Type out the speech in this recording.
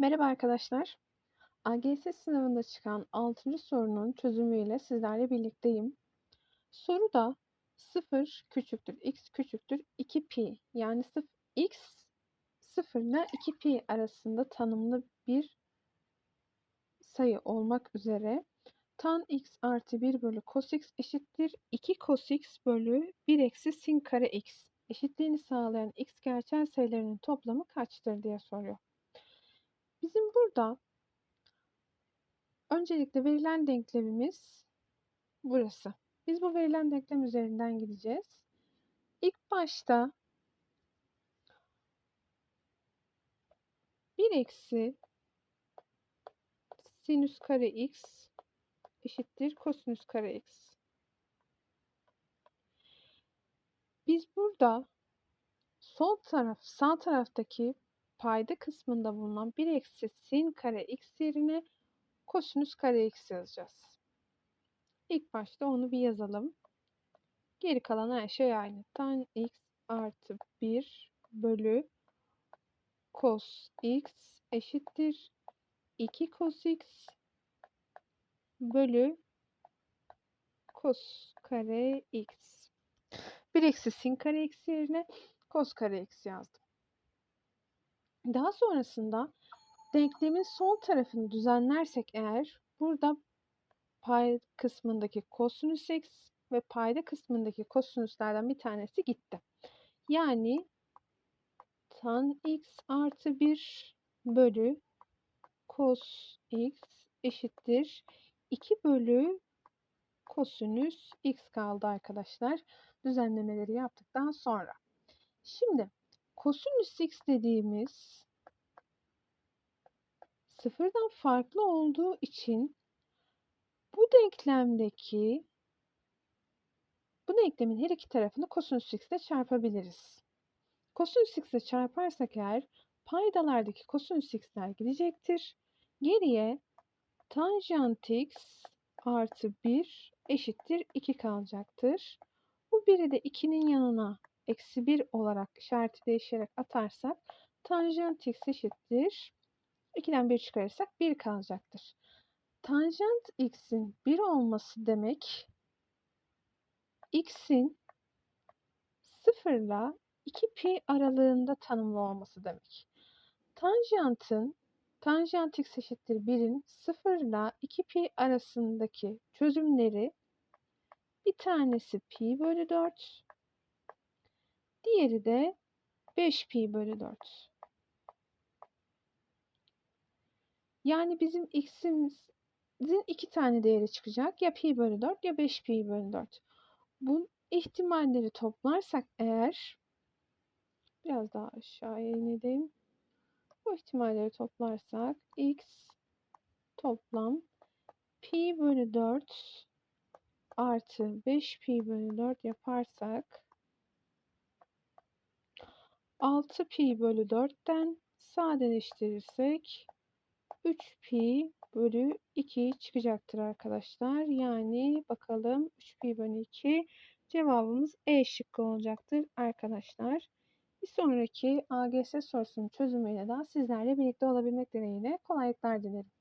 Merhaba arkadaşlar. AGS sınavında çıkan 6. sorunun çözümüyle sizlerle birlikteyim. Soruda 0 küçüktür, x küçüktür 2 pi yani 0, x 0 ile 2 pi arasında tanımlı bir sayı olmak üzere tan x artı 1 bölü cos x eşittir 2 cos x bölü 1 eksi sin kare x eşitliğini sağlayan x gerçel sayılarının toplamı kaçtır diye soruyor. Bizim burada öncelikle verilen denklemimiz burası. Biz bu verilen denklem üzerinden gideceğiz. İlk başta 1 eksi sinüs kare x eşittir kosinüs kare x. Biz burada sol taraf, sağ taraftaki payda kısmında bulunan 1 eksi sin kare x yerine kosinüs kare x yazacağız. İlk başta onu bir yazalım. Geri kalan her şey aynı. Tan x artı 1 bölü cos x eşittir 2 cos x bölü cos kare x. 1 eksi sin kare x yerine cos kare x yazdım. Daha sonrasında denklemin sol tarafını düzenlersek eğer burada pay kısmındaki kosinüs x ve payda kısmındaki kosinüslerden bir tanesi gitti. Yani tan x artı 1 bölü cos x eşittir 2 bölü kosinüs x kaldı arkadaşlar. Düzenlemeleri yaptıktan sonra. Şimdi kosinüs x dediğimiz sıfırdan farklı olduğu için bu denklemdeki bu denklemin her iki tarafını kosinüs x ile çarpabiliriz. Kosinüs x ile çarparsak eğer paydalardaki kosinüs x'ler gidecektir. Geriye tanjant x artı 1 eşittir 2 kalacaktır. Bu biri de 2'nin yanına eksi 1 olarak işareti değişerek atarsak tanjant x eşittir. 2'den 1 çıkarırsak 1 kalacaktır. Tanjant x'in 1 olması demek x'in 0 ile 2 pi aralığında tanımlı olması demek. Tanjantın tanjant x eşittir 1'in 0 ile 2 pi arasındaki çözümleri bir tanesi pi bölü 4 Diğeri de 5 pi bölü 4. Yani bizim x'imizin iki tane değeri çıkacak. Ya pi bölü 4 ya 5 pi bölü 4. Bu ihtimalleri toplarsak eğer biraz daha aşağıya inelim. Bu ihtimalleri toplarsak x toplam pi bölü 4 artı 5 pi bölü 4 yaparsak 6 pi bölü 4'ten sadeleştirirsek 3 pi bölü 2 çıkacaktır arkadaşlar. Yani bakalım 3 pi bölü 2 cevabımız E şıkkı olacaktır arkadaşlar. Bir sonraki AGS sorusunun çözümüyle daha sizlerle birlikte olabilmek dileğiyle kolaylıklar dilerim.